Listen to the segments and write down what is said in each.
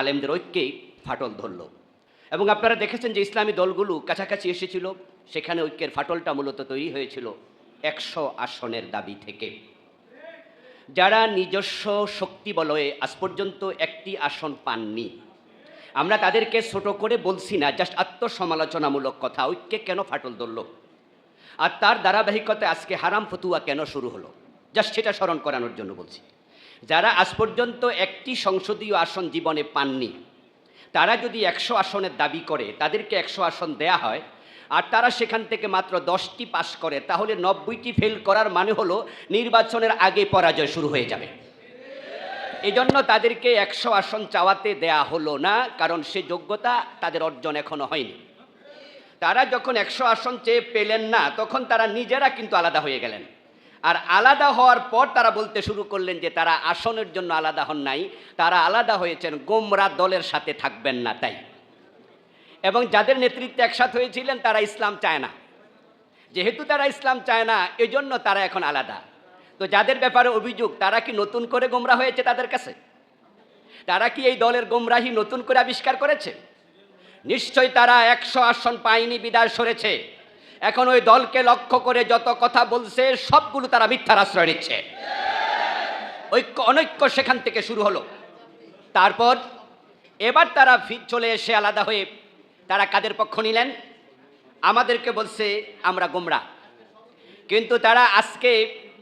আলেমদের ঐক্যেই ফাটল ধরল। এবং আপনারা দেখেছেন যে ইসলামী দলগুলো কাছাকাছি এসেছিল, সেখানে ঐক্যের ফাটলটা মূলত তৈরি হয়েছিল একশো আসনের দাবি থেকে। যারা নিজস্ব শক্তি বলয়ে আজ পর্যন্ত একটি আসন পাননি, আমরা তাদেরকে ছোট করে বলছি না, জাস্ট আত্মসমালোচনামূলক কথা, ঐক্যে কেন ফাটল ধরল? আর তার ধারাবাহিকতায় আজকে হারাম ফতুয়া কেন শুরু হলো? জাস্ট সেটা স্মরণ করানোর জন্য বলছি। যারা আজ পর্যন্ত একটি সংসদীয় আসন জীবনে পাননি, তারা যদি একশো আসনের দাবি করে, তাদেরকে একশো আসন দেয়া হয়, আর তারা সেখান থেকে মাত্র দশটি পাশ করে, তাহলে নব্বইটি ফেল করার মানে হলো নির্বাচনের আগে পরাজয় শুরু হয়ে যাবে। এজন্য তাদেরকে একশো আসন চাওয়াতে দেয়া হলো না, কারণ সে যোগ্যতা তাদের অর্জন এখনও হয়নি। তারা যখন একশো আসন চেয়ে পেলেন না, তখন তারা নিজেরা কিন্তু আলাদা হয়ে গেলেন। আর আলাদা হওয়ার পর তারা বলতে শুরু করলেন যে তারা আসনের জন্য আলাদা হন নাই, তারা আলাদা হয়েছেন, গোমরা দলের সাথে থাকবেন না তাই। এবং যাদের নেতৃত্বে একসাথ হয়েছিলেন, তারা ইসলাম চায় না। যেহেতু তারা ইসলাম চায় না, এজন্য তারা এখন আলাদা। তো যাদের ব্যাপারে অভিযোগ, তারা কি নতুন করে গোমরা হয়েছে তাদের কাছে? তারা কি এই দলের গোমরাহি নতুন করে আবিষ্কার করেছে? নিশ্চয়ই তারা একশো আসন পায়নি, বিদায় সরেছে। এখন ওই দলকে লক্ষ্য করে যত কথা বলছে, সবগুলো তারা মিথ্যার আশ্রয় নিচ্ছে। ঐক্য, অনৈক্য সেখান থেকে শুরু হলো। তারপর এবার তারা চলে এসে আলাদা হয়ে তারা কাদের পক্ষ নিলেন? আমাদেরকে বলছে, আমরা গোমরা। কিন্তু তারা আজকে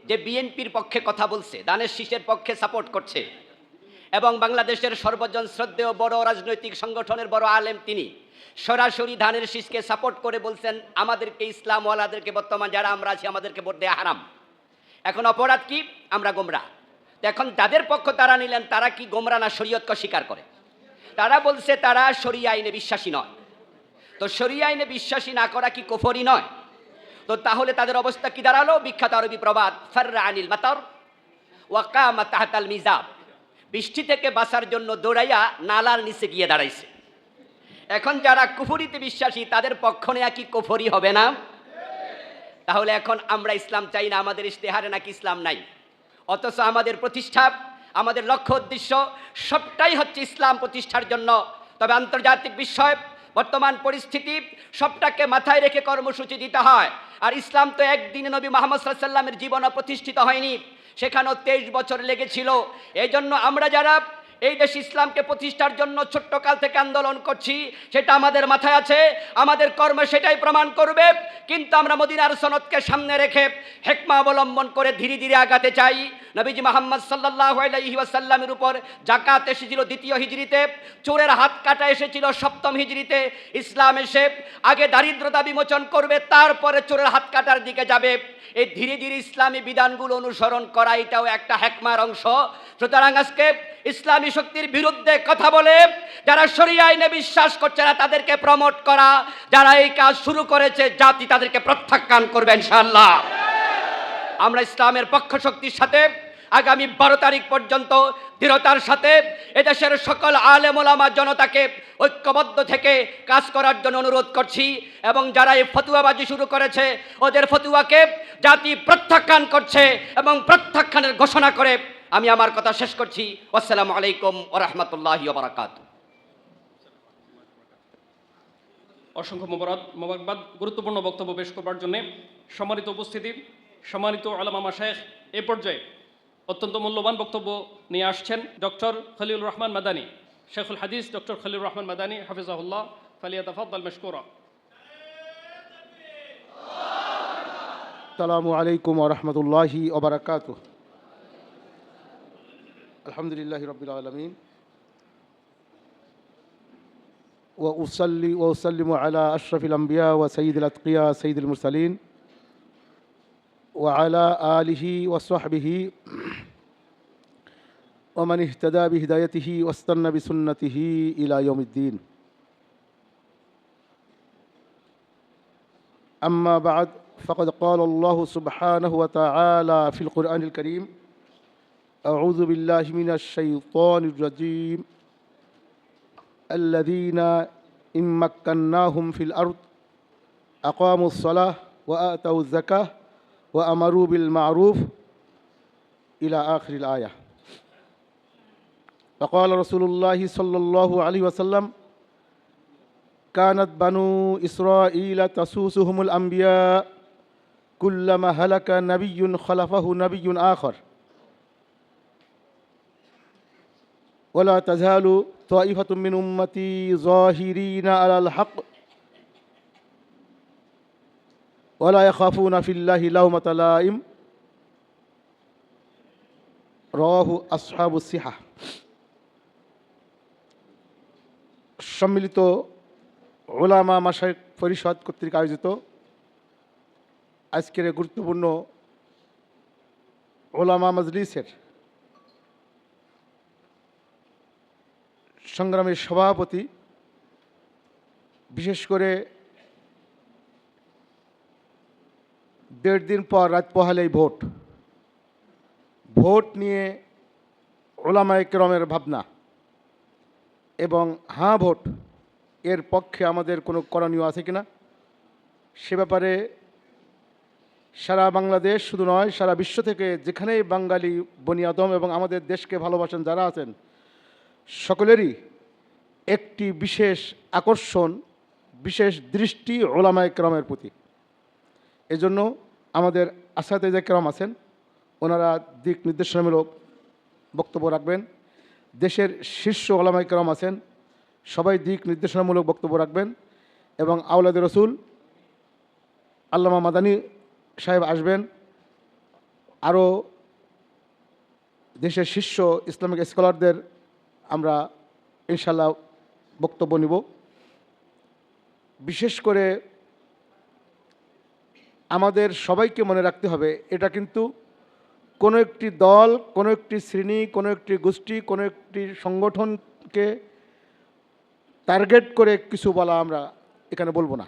যে বিএনপির পক্ষে কথা বলছে দানের শীষের পক্ষে সাপোর্ট করছে, এবং বাংলাদেশের সর্বজন শ্রদ্ধেয় বড় রাজনৈতিক সংগঠনের বড় আলেম তিনি সরাসরি ধানের শীষকে সাপোর্ট করে বলছেন, আমাদেরকে ইসলামওয়ালাদেরকে বর্তমান যারা আমরা আছি, আমাদেরকে ভোট দেওয়া হারাম। এখন অপরাধ কি? আমরা গোমরা। এখন যাদের পক্ষ তারা নিলেন, তারা কি গোমরা না শরীয়তকে স্বীকার করে? তারা বলছে, তারা শরিয়া আইনে বিশ্বাসী নয়। তো শরিয়া আইনে বিশ্বাসী না করা কি কুফরি নয়? তো তাহলে তাদের অবস্থা কি দাঁড়াল? বিখ্যাত আরবি প্রবাদ, ফাররা আনিল মাতর ওয়াকামা তাহাতাল মিজাব। বৃষ্টি থেকে বাঁচার জন্য দৌড়াইয়া নালার নিচে গিয়ে দাঁড়াইছে। এখন যারা কুফরিতে বিশ্বাসী, তাদের পক্ষ নেয়া কি কুফরি হবে না? তাহলে এখন আমরা ইসলাম চাই না, আমাদের ইশতেহারে নাকি ইসলাম নাই। অথচ আমাদের প্রতিষ্ঠা, আমাদের লক্ষ্য উদ্দেশ্য সবটাই হচ্ছে ইসলাম প্রতিষ্ঠার জন্য। তবে আন্তর্জাতিক বিষয় বর্তমান পরিস্থিতি, সবটাকে মাথায় রেখে কর্মসূচি দিতে হয়। আর ইসলাম তো একদিনে নবী মোহাম্মদ সাল্লামের জীবনে প্রতিষ্ঠিত হয়নি। সেখানেও তেইশ বছর লেগেছিল। এই জন্য আমরা যারা এই দেশ ইসলামকে প্রতিষ্ঠার জন্য ছোট্টকাল থেকে আন্দোলন করছি, সেটা আমাদের মাথায় আছে, আমাদের কর্মে সেটাই প্রমাণ করবে, কিন্তু আমরা মদিনার সনদকে সামনে রেখে হেকমা অবলম্বন করে ধীরে ধীরে আগাতে চাই। নবীজি মোহাম্মদ ওয়াসাল্লামের উপর জাকাত এসেছিল দ্বিতীয় হিজড়িতে, চোরের হাত কাটা এসেছিল সপ্তম হিজড়িতে, ইসলাম এসে আগে দারিদ্রতা বিমোচন করবে, তারপরে চোরের হাত কাটার দিকে যাবে। এই ধীরে ধীরে ইসলামী বিধানগুলো অনুসরণ করা এটাও একটা হেকমার অংশ। সুতরাং আজকে ইসলামী শক্তির বিরুদ্ধে কথা বলে, যারা শরিয়া আইনে বিশ্বাস করছে না, তাদেরকে প্রমোট করা, যারা এই কাজ শুরু করেছে, জাতি তাদেরকে প্রত্যাখ্যান করবে ইনশাআল্লাহ। আমরা ইসলামের পক্ষ শক্তির সাথে, আগামী বারো তারিখ পর্যন্ত দৃঢ়তার সাথে এদেশের সকল আলেমোলামা জনতাকে ঐক্যবদ্ধ থেকে কাজ করার জন্য অনুরোধ করছি, এবং যারা এই ফতুয়াবাজি শুরু করেছে, ওদের ফতুয়াকে জাতি প্রত্যাখ্যান করছে এবং প্রত্যাখ্যানের ঘোষণা করে আমি আমার কথা শেষ করছি। আসসালামু আলাইকুম ওরহমতুল্লাহ বারাকাত। অসংখ্য মোবারক মোবারকবাদ। গুরুত্বপূর্ণ বক্তব্য পেশ করবার জন্যে সম্মানিত উপস্থিতি সম্মানিত আলামা শেখ এ পর্যায়ে অত্যন্ত মূল্যবান বক্তব্য নিয়ে আসছেন ডক্টর খলিল রহমান মাদানী শেখুল হাদিস ডক্টর খলিল রহমান মাদানী হাফিজাহুল্লাহ ফালিয়া তফাদ্দাল মেশকুরা। আসসালামু আলাইকুম ওরহমতুল্লাহি ওবরাকাতুহ الحمد لله رب العالمين. وأصلي وأسلم على أشرف الأنبياء وسيد الأتقياء سيد المرسلين وعلى آله وصحبه ومن اهتدى بهدايته واستنى بسنته إلى يوم الدين. أما بعد فقد قال الله سبحانه وتعالى في القرآن الكريم أعوذ بالله من الشيطان الرجيم. الذين إن مكناهم في الأرض أقاموا الصلاة وآتوا الزكاة وأمروا بالمعروف إلى آخر الآية. فقال رسول الله صلى الله عليه وسلم كانت بنو إسرائيل تسوسهم الأنبياء كلما هلك نبي خلفه نبي آخر. ওলা তাজালু তাইফাতুমিন উম্মতি জহিরিনা আলাল হক ওলা খাফুনা ফিল্লাহি লাউমাতালাইম রহু আসহাবু সিহা সম্মিলিত ওলামা মাসাই পরিষদ কর্তৃক আয়োজিত আজকের গুরুত্বপূর্ণ ওলামা মজলিসের সংগ্রামের সভাপতি, বিশেষ করে দেড় দিন পর রাত পোহালেই ভোট। ভোট নিয়ে ওলামায় কেরমের ভাবনা এবং হাঁ ভোট এর পক্ষে আমাদের কোনো করণীয় আছে কিনা, সে ব্যাপারে সারা বাংলাদেশ শুধু নয়, সারা বিশ্ব থেকে যেখানেই বাঙালি বনিয়াদম এবং আমাদের দেশকে ভালোবাসেন, যারা আছেন সকলেরই একটি বিশেষ আকর্ষণ, বিশেষ দৃষ্টি ওলামায় কেরামের প্রতি। এজন্য আমাদের আসাতে যে কেরাম আছেন, ওনারা দিক নির্দেশনামূলক বক্তব্য রাখবেন। দেশের শীর্ষ ওলামাই কেরাম আছেন, সবাই দিক নির্দেশনামূলক বক্তব্য রাখবেন এবং আউলাদ রসুল আল্লামা মাদানী সাহেব আসবেন। আরও দেশের শীর্ষ ইসলামিক স্কলারদের আমরা ইনশাল্লাহ বক্তব্য নিব। বিশেষ করে আমাদের সবাইকে মনে রাখতে হবে, এটা কিন্তু কোনো একটি দল, কোনো একটি শ্রেণি, কোনো একটি গোষ্ঠী, কোনো একটি সংগঠনকে টার্গেট করে কিছু বলা আমরা এখানে বলব না।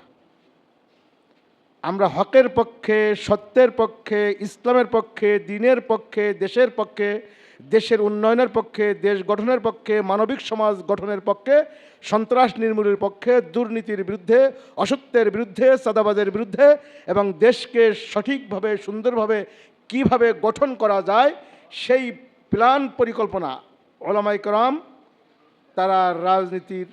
আমরা হকের পক্ষে, সত্যের পক্ষে, ইসলামের পক্ষে, দিনের পক্ষে, দেশের পক্ষে দেশের উন্নয়নের পক্ষে, দেশ গঠনের পক্ষে, মানবিক সমাজ গঠনের পক্ষে, সন্ত্রাস নির্মূলের পক্ষে, দুর্নীতির বিরুদ্ধে, অসত্যের বিরুদ্ধে সাদাবাদের বিরুদ্ধে এবং দেশকে সঠিকভাবে, সুন্দরভাবে কীভাবে গঠন করা যায়, সেই প্ল্যান পরিকল্পনা ওলামাই করম তারা রাজনীতির,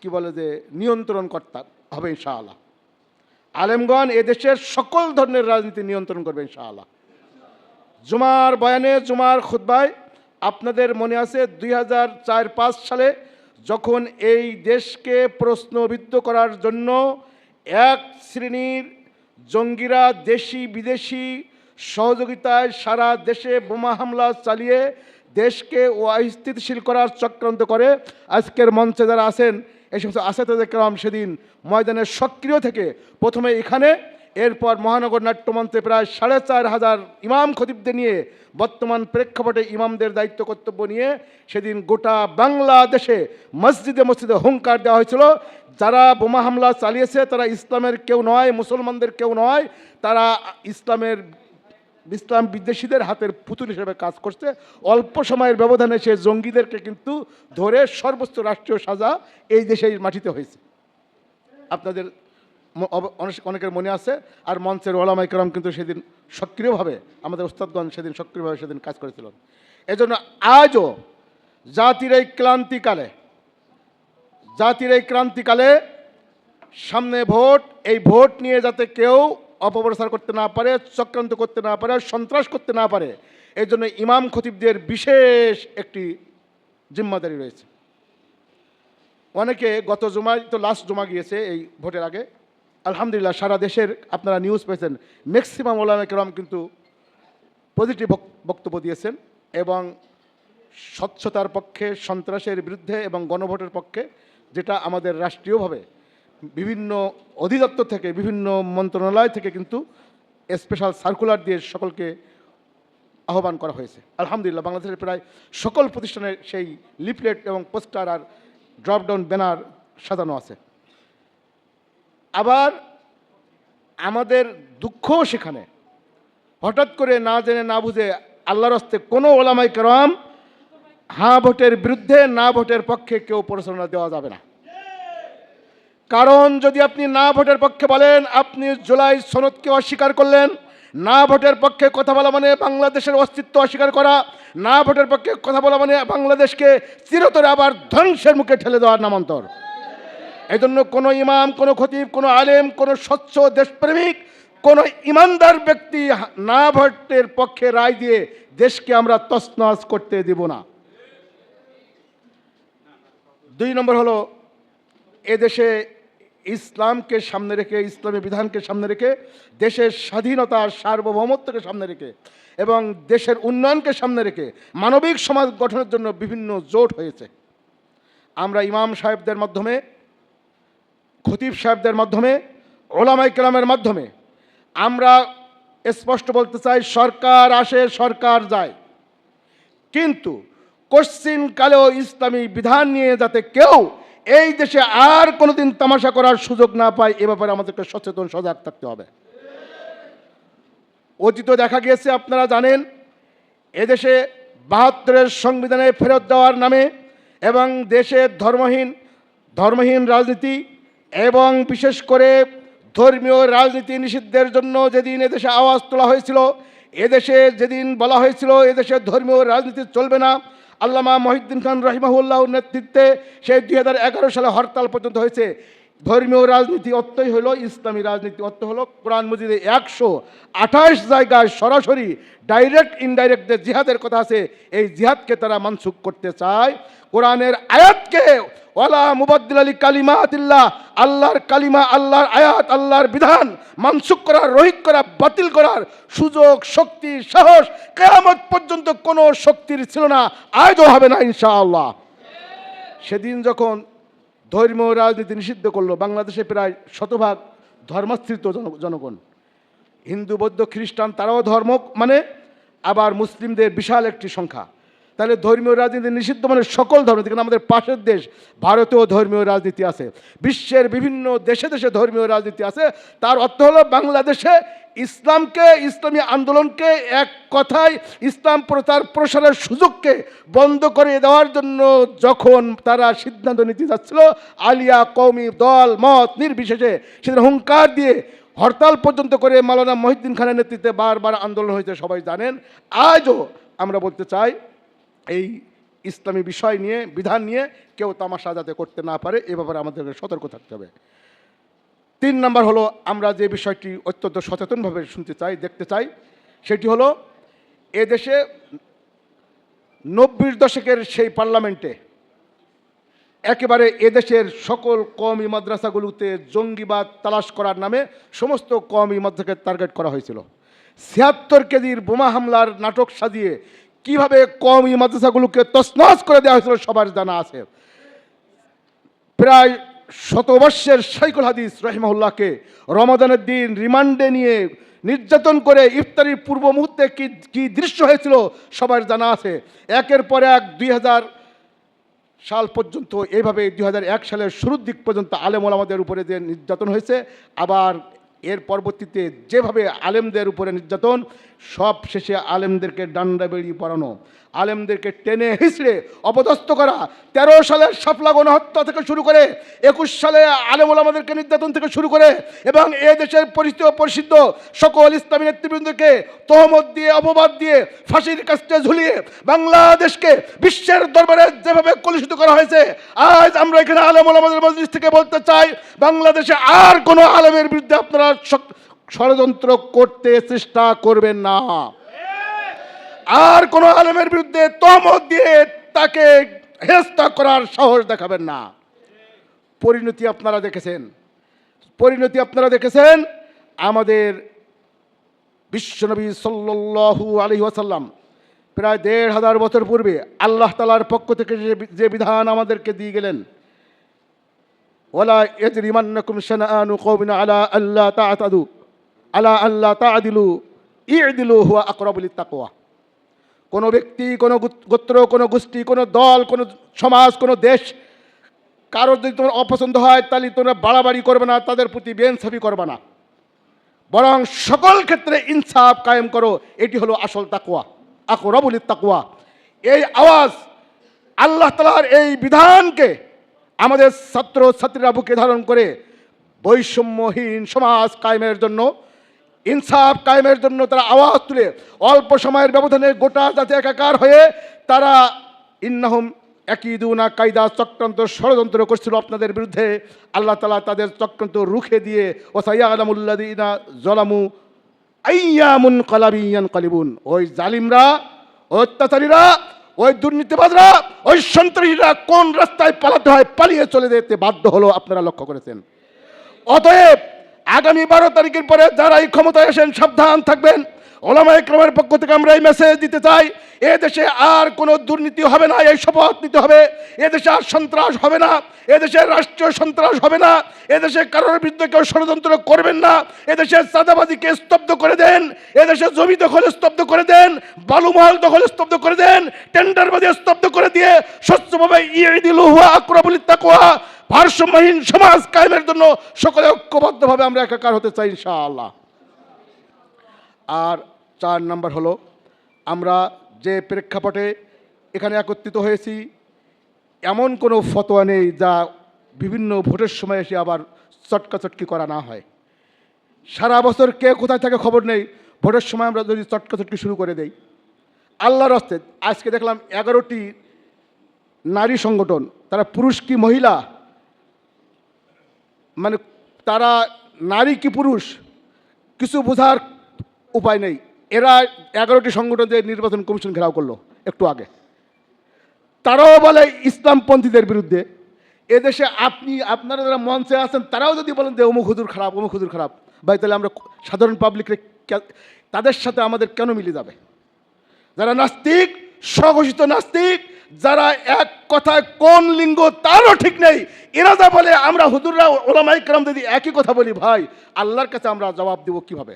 কি বলে যে, নিয়ন্ত্রণ কর্তা হবে ইনশাআল্লাহ। আলেমগণ এদেশের সকল ধরনের রাজনীতি নিয়ন্ত্রণ করবে ইনশাআল্লাহ। জুমার বয়ানে, জুমার খুদ্বায় আপনাদের মনে আছে দুই হাজার চার পাঁচ সালে যখন এই দেশকে প্রশ্নবিদ্ধ করার জন্য এক শ্রেণির জঙ্গিরা দেশি বিদেশি সহযোগিতায় সারা দেশে বোমা হামলা চালিয়ে দেশকে ও অস্থিতিশীল করার চক্রান্ত করে। আজকের মঞ্চে যারা আছেন, এই সমস্ত আসাতে কেরাম সেদিন ময়দানে সক্রিয় থেকে প্রথমে এখানে এরপর মহানগর নাট্যমঞ্চে প্রায় সাড়ে চার হাজার ইমাম খতিবদের নিয়ে বর্তমান প্রেক্ষাপটে ইমামদের দায়িত্ব কর্তব্য নিয়ে সেদিন গোটা বাংলাদেশে মসজিদে মসজিদে হুঙ্কার দেওয়া হয়েছিল। যারা বোমা হামলা চালিয়েছে, তারা ইসলামের কেউ নয়, মুসলমানদের কেউ নয়, তারা ইসলামের, ইসলাম বিদ্বেষীদের হাতের পুতুল হিসেবে কাজ করছে। অল্প সময়ের ব্যবধানে সে জঙ্গিদেরকে কিন্তু ধরে সর্বোচ্চ রাষ্ট্রীয় সাজা এই দেশের মাটিতে হয়েছে। আপনাদের অনেকের মনে আছে, আর মঞ্চের ওলামাই করম কিন্তু সেদিন সক্রিয়ভাবে, আমাদের ওস্তাদগণ সেদিন সক্রিয়ভাবে সেদিন কাজ করেছিলেন এজন্য আজও জাতির এই ক্লান্তিকালে, জাতির এই ক্রান্তিকালে সামনে ভোট, এই ভোট নিয়ে যাতে কেউ অপপ্রচার করতে না পারে, চক্রান্ত করতে না পারে, সন্ত্রাস করতে না পারে এই জন্য ইমাম খতিবদের বিশেষ একটি জিম্মাদারি রয়েছে। অনেকে গত জুমায়, তো লাস্ট জমা গিয়েছে এই ভোটের আগে। আলহামদুলিল্লাহ, সারা দেশের আপনারা নিউজ পেয়েছেন। ম্যাক্সিমাম ওলামা কেরাম কিন্তু পজিটিভ বক্তব্য দিয়েছেন এবং স্বচ্ছতার পক্ষে, সন্ত্রাসের বিরুদ্ধে এবং গণভোটের পক্ষে যেটা আমাদের রাষ্ট্রীয়ভাবে বিভিন্ন অধিদপ্তর থেকে, বিভিন্ন মন্ত্রণালয় থেকে কিন্তু স্পেশাল সার্কুলার দিয়ে সকলকে আহ্বান করা হয়েছে। আলহামদুলিল্লাহ, বাংলাদেশের প্রায় সকল প্রতিষ্ঠানের সেই লিফলেট এবং পোস্টার আর ড্রপডাউন ব্যানার সাজানো আছে। আবার আমাদের দুঃখও সেখানে। হঠাৎ করে না জেনে, না বুঝে আল্লাহর হস্তে কোনো ওলামাই কেরাম হ্যাঁ ভোটের বিরুদ্ধে, না ভোটের পক্ষে কেউ প্ররোচনা দেওয়া যাবে না। কারণ যদি আপনি না ভোটের পক্ষে বলেন, আপনি জুলাই সনদকে অস্বীকার করলেন, না ভোটের পক্ষে কথা বলা মানে বাংলাদেশের অস্তিত্ব অস্বীকার করা, না ভোটের পক্ষে কথা বলা মানে বাংলাদেশকে চিরতরে আবার ধ্বংসের মুখে ঠেলে দেওয়ার নামান্তর। এই জন্য কোনো ইমাম, কোনো খতিব, কোনো আলেম, কোনো স্বচ্ছ দেশপ্রেমিক, কোনো ইমানদার ব্যক্তি না ভোটের পক্ষে রায় দিয়ে দেশকে আমরা তছনছ করতে দিব না। দুই নম্বর হলো এদেশে ইসলামকে সামনে রেখে, ইসলামী বিধানকে সামনে রেখে, দেশের স্বাধীনতা, সার্বভৌমত্বকে সামনে রেখে এবং দেশের উন্নয়নকে সামনে রেখে মানবিক সমাজ গঠনের জন্য বিভিন্ন জোট হয়েছে। আমরা ইমাম সাহেবদের মাধ্যমে খতিব সাহেবদের মাধ্যমে ওলামাই কেলামের মাধ্যমে আমরা স্পষ্ট বলতে চাই, সরকার আসে, সরকার যায়। কিন্তু কোশ্চিন কালেও ইসলামী বিধান নিয়ে যাতে কেউ এই দেশে আর কোনোদিন তামাশা করার সুযোগ না পায়, এ ব্যাপারে আমাদেরকে সচেতন, সজাগ থাকতে হবে। অতীত দেখা গিয়েছে, আপনারা জানেন, এদেশে বাহাত্তরের সংবিধানে ফেরত দেওয়ার নামে এবং দেশের ধর্মহীন ধর্মহীন রাজনীতি এবং বিশেষ করে ধর্মীয় রাজনীতি নিষিদ্ধের জন্য যেদিন এদেশে আওয়াজ তোলা হয়েছিল, এদেশে যেদিন বলা হয়েছিল এদেশে ধর্মীয় রাজনীতি চলবে না, আল্লামা মহিউদ্দিন খান রহিমাহুল্লাহর নেতৃত্বে সেই দুই হাজার এগারো সালে হরতাল পর্যন্ত হয়েছে। ধর্মীয় রাজনীতি অর্থই হলো, ইসলামী রাজনীতি অর্থ হলো, কোরআন মজিদে একশো আঠাশ জায়গায় সরাসরি ডাইরেক্ট ইনডাইরেক্ট যে জিহাদের কথা আছে, এই জিহাদকে তারা মানসুখ করতে চায়। কোরআনের আয়াতকে, ওয়ালা মুবাদ্দিল আলী কালিমা কালিমাতিল্লাহ, আল্লাহর কালিমা, আল্লাহর আয়াত, আল্লাহর বিধান মানসুখ করার, রহিত করা, বাতিল করার সুযোগ, শক্তি, সাহস কেয়ামত পর্যন্ত কোনো শক্তির ছিল না, আজও হবে না ইনশাআল্লাহ। সেদিন যখন ধর্মীয় রাজনীতি নিষিদ্ধ করল বাংলাদেশে প্রায় শতভাগ ধর্মাস্থিত জন- জনগণ। হিন্দু, বৌদ্ধ, খ্রিস্টান, তারাও ধর্ম মানে আবার মুসলিমদের বিশাল একটি সংখ্যা। তাহলে ধর্মীয় রাজনীতি নিষিদ্ধ মানে সকল ধর্ম থেকে আমাদের পাশের দেশ, ভারতেও ধর্মীয় রাজনীতি আছে, বিশ্বের বিভিন্ন দেশে দেশে ধর্মীয় রাজনীতি আছে, তার অর্থ হলো বাংলাদেশে ইসলামকে, ইসলামী আন্দোলনকে এক কথায় ইসলাম প্রচার প্রসারের সুযোগকে বন্ধ করে দেওয়ার জন্য যখন তারা সিদ্ধান্ত নিতে যাচ্ছিল, আলিয়া কৌমি দল, মত নির্বিশেষে সেদিন হুঙ্কার দিয়ে হরতাল পর্যন্ত করে মাওলানা মহিউদ্দিন খানের নেতৃত্বে বারবার আন্দোলন হয়েছে, সবাই জানেন। আজও আমরা বলতে চাই এই ইসলামী বিষয় নিয়ে, বিধান নিয়ে কেউ তামাশা যাতে করতে না পারে, এ ব্যাপারে আমাদেরকে সতর্ক থাকতে হবে। তিন নম্বর হলো, আমরা যে বিষয়টি অত্যন্ত সচেতনভাবে শুনতে চাই, দেখতে চাই, সেটি হলো, এদেশে নব্বই দশকের সেই পার্লামেন্টে একেবারে এদেশের সকল কমই মাদ্রাসাগুলোতে জঙ্গিবাদ তালাশ করার নামে সমস্ত কমই মাদ্রাসাকে টার্গেট করা হয়েছিল। ছিয়াত্তর কেজির বোমা হামলার নাটক সাজিয়ে কীভাবে কমই মাদ্রাসাগুলোকে তছনছ করে দেওয়া হয়েছিল সবার জানা আছে। প্রায় শতবর্ষের শাইকুল হাদিস রহিমাহুল্লাহকে রমাদানের দিন রিমান্ডে নিয়ে নির্যাতন করে ইফতারির পূর্ব মুহূর্তে কি কি দৃশ্য হয়েছিল সবার জানা আছে। একের পর এক দুই সাল পর্যন্ত এইভাবে দুই এক সালের শুরুর দিক পর্যন্ত আলেম ওলামাদের উপরে যে নির্যাতন হয়েছে, আবার এর পরবর্তীতে যেভাবে আলেমদের উপরে নির্যাতন সব শেষে আলেমদেরকে ডান্ডা বেরিয়ে পড়ানো, আলেমদেরকে টেনে হিসড়ে অপদস্থ করা, তেরো সালের সাফলা গণহত্যা থেকে শুরু করে, একুশ সালে আলেম ওলামাদেরকে নির্যাতন থেকে শুরু করে এবং এ দেশের পরিচিত পরিচিত সকল ইসলামী নেতৃবৃন্দকে তহমত দিয়ে, অপবাদ দিয়ে, ফাঁসির কাছে ঝুলিয়ে বাংলাদেশকে বিশ্বের দরবারে যেভাবে কলুষিত করা হয়েছে, আজ আমরা এখানে আলেম ওলামাদের মজলিস থেকে বলতে চাই, বাংলাদেশে আর কোনো আলেমের বিরুদ্ধে আপনারা ষড়যন্ত্র করতে চেষ্টা করবেন না। আর কোনো আলেমের বিরুদ্ধে তহমত দিয়ে তাকে হেস্তা করার সাহস দেখাবেন না। পরিণতি আপনারা দেখেছেন। পরিণতি আপনারা দেখেছেন আমাদের বিশ্বনবী সাল্লাল্লাহু আলাইহি ওয়াসাল্লাম। প্রায় দেড় হাজার বছর পূর্বে আল্লাহ তালার পক্ষ থেকে যে বিধান আমাদেরকে দিয়ে গেলেন ওলা ইয়াজরিমান্নাকুম শানাআনু কওমিন আলা আল্লা তা'তাদু। আলা আল্লা তা'দিলু, ই'দিলু হুয়া আকরাবু তাকোয়া কোনো ব্যক্তি, কোনো গোত্র, কোনো গোষ্ঠী, কোনো দল, কোনো সমাজ, কোনো দেশ, কারোর যদি তোমার অপছন্দ হয়, তাহলে তোমরা বাড়াবাড়ি করবে না, তাদের প্রতি বেনসাফি করবে না। বরং সকল ক্ষেত্রে ইনসাফ কায়েম করো, এটি হলো আসল তাকুয়া আকরাবুল তাকুয়া এই আওয়াজ আল্লাহ তালার এই বিধানকে আমাদের ছাত্র ছাত্রীরা বুকে ধারণ করে বৈষম্যহীন সমাজ কায়েমের জন্য ইনসাফ কায়েমের জন্য তারা আওয়াজ তুলে অল্প সময়ের ব্যবধানে গোটা জাতি একাকার হয়ে তারা ইন্নাহুম একইদুনা কায়দা চক্রান্ত ষড়যন্ত্র করছিল আপনাদের বিরুদ্ধে। আল্লাহ তালা তাদের চক্রান্ত রুখে দিয়ে ও সাইয়া আলামুল্লাদিনা জলামু আইয়ামুন কলাবিয়ান কালিবুন। ওই জালিমরা অত্যাচারীরা, ওই দুর্নীতিবাজরা, ওই সন্ত্রাসীরা কোন রাস্তায় পালাতে হয়, পালিয়ে চলে যেতে বাধ্য হলো, আপনারা লক্ষ্য করেছেন। অতএব আগামী বারো তারিখের পরে যারা এই ক্ষমতায় আসেন, সাবধান থাকবেন। ওলামা ইকরামের পক্ষ থেকে আমরা এই মেসেজ দিতে চাই, এ দেশে আর কোনো দুর্নীতি হবে না, এই শপথ নিতে হবে। এ দেশে আর সন্ত্রাস হবে না, এ দেশে রাষ্ট্রীয় সন্ত্রাস হবে না, এ দেশে কারোর বিরুদ্ধে কেউ ষড়যন্ত্র করবেন না, এ দেশে সাদাবাজিকে স্তব্ধ করে দেন, এ দেশে জমি দখল স্তব্ধ করে দেন, বালুমহল দখল স্তব্ধ করে দেন টেন্ডারবাজি স্তব্ধ করে দিয়ে স্বচ্ছভাবে ইয়ে দিল হুয়া আক্রবলি তাকোয়া ভারসাম্যহীন সমাজ কায়েমের জন্য সকলে ঐক্যবদ্ধভাবে আমরা একাকার হতে চাই, ইনশাআল্লাহ। আর চার নাম্বার হলো, আমরা যে প্রেক্ষাপটে এখানে একত্রিত হয়েছি, এমন কোনো ফতোয়া নেই যা বিভিন্ন ভোটের সময় এসে আবার চটকাচটকি করা না হয়। সারা বছর কে কোথায় থাকে খবর নেই, ভোটের সময় আমরা যদি চটকাচটকি শুরু করে দেই। আল্লাহর হস্তে আজকে দেখলাম এগারোটি নারী সংগঠন, তারা পুরুষ কি মহিলা? মানে তারা নারী কি পুরুষ, কিছু বোঝার উপায় নেই। এরা এগারোটি সংগঠন যে নির্বাচন কমিশন ঘেরাও করল একটু আগে। তারাও বলে ইসলামপন্থীদের বিরুদ্ধে। এদেশে আপনি, আপনারা যারা মঞ্চে আছেন, তারাও যদি বলেন যে অমুক হুজুর খারাপ, অমুক হুজুর খারাপ, ভাই তাহলে আমরা সাধারণ পাবলিকরে তাদের সাথে আমাদের কেন মিলে যাবে? যারা নাস্তিক, স্বঘোষিত নাস্তিক যারা এক কথায় কোন লিঙ্গ তারও ঠিক নেই, এরা যা বলে, আমরা হুজুররা ওলামাই কালাম যদি একই কথা বলি, ভাই, আল্লাহর কাছে আমরা জবাব দেবো কীভাবে?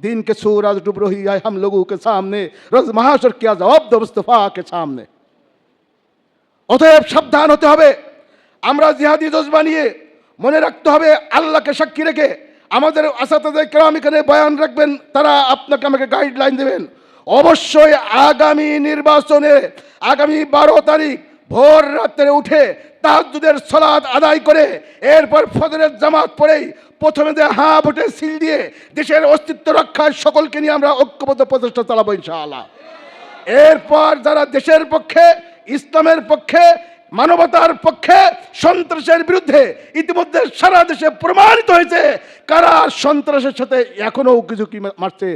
দিন কে সুরাজ ডুব রহি হাম লোগো কে সামনে, রোজ মহাসর কিয়া জবাব দো কে সামনে। অতএব সাবধান হতে হবে, আমরা জিহাদি দোষ বানিয়ে মনে রাখতে হবে, আল্লাহকে সাক্ষী রেখে আমাদের আসাদ কেরাম এখানে বয়ান রাখবেন, তারা আপনাকে আমাকে গাইডলাইন দেবেন। অবশ্যই আগামী নির্বাচনে আগামী বারো তারিখ ভোর রাত্রে উঠে তাহাজুদের সলাদ আদায় করে এরপর ফজরের জামাত পরেই প্রথমে যে হাঁ ভোটে সিল দিয়ে দেশের অস্তিত্ব রক্ষায় সকলকে নিয়ে আমরা ঐক্যবদ্ধ প্রচেষ্টা চালাবো ইনশাআল্লাহ। এরপর যারা দেশের পক্ষে, ইসলামের পক্ষে মানবতার পক্ষে সন্ত্রাসের বিরুদ্ধে ইতিমধ্যে সারা দেশে প্রমাণিত হয়েছে কারা সন্ত্রাসের সাথে এখনও উকিঝুঁকি মারছে।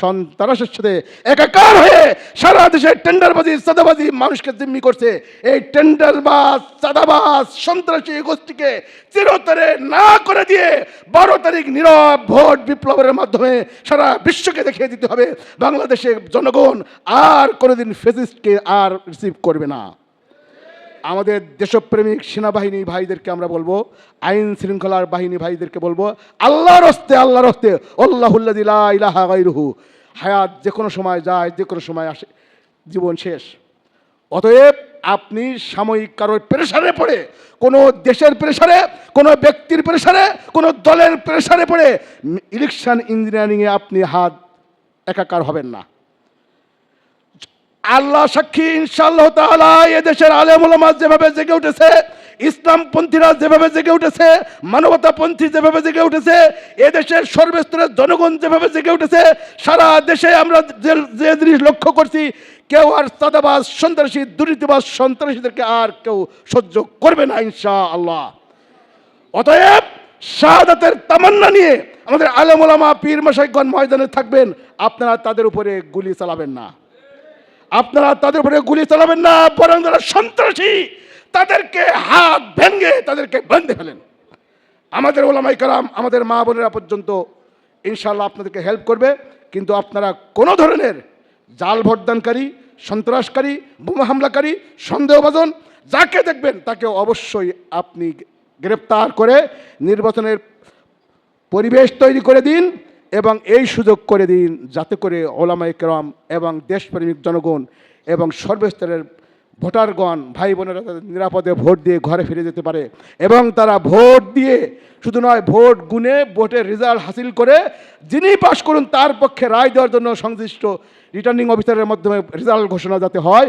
সন্ত্রাসের সাথে একাকার হয়ে সারা দেশে টেন্ডারবাজি, চাঁদাবাজি মানুষকে জিম্মি করছে। এই টেন্ডারবাজ, চাঁদাবাজ সন্ত্রাসী গোষ্ঠীকে চিরতরে না করে দিয়ে বারো তারিখ নীরব ভোট বিপ্লবের মাধ্যমে সারা বিশ্বকে দেখিয়ে দিতে হবে। বাংলাদেশের জনগণ আর কোনোদিন ফেসিস্টকে আর রিসিভ করবে না। আমাদের দেশপ্রেমিক সেনাবাহিনী ভাইদেরকে আমরা বলব, আইন শৃঙ্খলার বাহিনী ভাইদেরকে বলব, আল্লাহর হস্তে আল্লাহর হস্তে আল্লাহুল্লাহ ইলাহা হায়াত যে কোনো সময় যায়, যে কোনো সময় আসে, জীবন শেষ। অতএব আপনি সাময়িক কারোর প্রেশারে পড়ে, কোনো দেশের প্রেশারে কোনো ব্যক্তির প্রেশারে কোনো দলের প্রেশারে পড়ে, ইলেকশন ইঞ্জিনিয়ারিংয়ে আপনি হাত একাকার হবেন না। আল্লাহ সাক্ষী, ইনশাআল্লাহ তাআলা, এদেশের আলেম ওলামা যেভাবে জেগে উঠেছে, ইসলামপন্থীরা যেভাবে জেগে উঠেছে, মানবতাপন্থী যেভাবে জেগে উঠেছে, এদেশের সর্বস্তরের জনগণ যেভাবে জেগে উঠেছে, সারা দেশে আমরা যে জিনিস লক্ষ্য করছি, কেউ আর সাদাবাজ সন্ত্রাসী, দুর্নীতিবাজ সন্ত্রাসীদেরকে আর কেউ সহ্য করবে না ইনশা আল্লাহ অতএব শাহাদাতের তামান্না নিয়ে আমাদের আলেম ওলামা পীর মশাইগণ ময়দানে থাকবেন, আপনারা তাদের উপরে গুলি চালাবেন না। আপনারা তাদের উপরে গুলি চালাবেন না, বরং যারা সন্ত্রাসী, তাদেরকে হাত ভেঙে তাদেরকে বেঁধে ফেলেন। আমাদের ওলামাই কালাম আমাদের মা বোনেরা পর্যন্ত ইনশাল্লাহ আপনাদেরকে হেল্প করবে। কিন্তু আপনারা কোনো ধরনের জাল ভোটদানকারী, সন্ত্রাসকারী, বোমা হামলাকারী, সন্দেহভাজন, যাকে দেখবেন তাকে অবশ্যই আপনি গ্রেপ্তার করে নির্বাচনের পরিবেশ তৈরি করে দিন। এবং এই সুযোগ করে দিন যাতে করে ওলামাই কেরাম এবং দেশপ্রেমিক জনগণ এবং সর্বস্তরের ভোটারগণ ভাই বোনেরা নিরাপদে ভোট দিয়ে ঘরে ফিরে যেতে পারে এবং তারা ভোট দিয়ে শুধু নয়, ভোট গুনে ভোটের রেজাল্ট হাসিল করে যিনি পাশ করুন তার পক্ষে রায় দেওয়ার জন্য সংশ্লিষ্ট রিটার্নিং অফিসারের মাধ্যমে রেজাল্ট ঘোষণা যাতে হয়।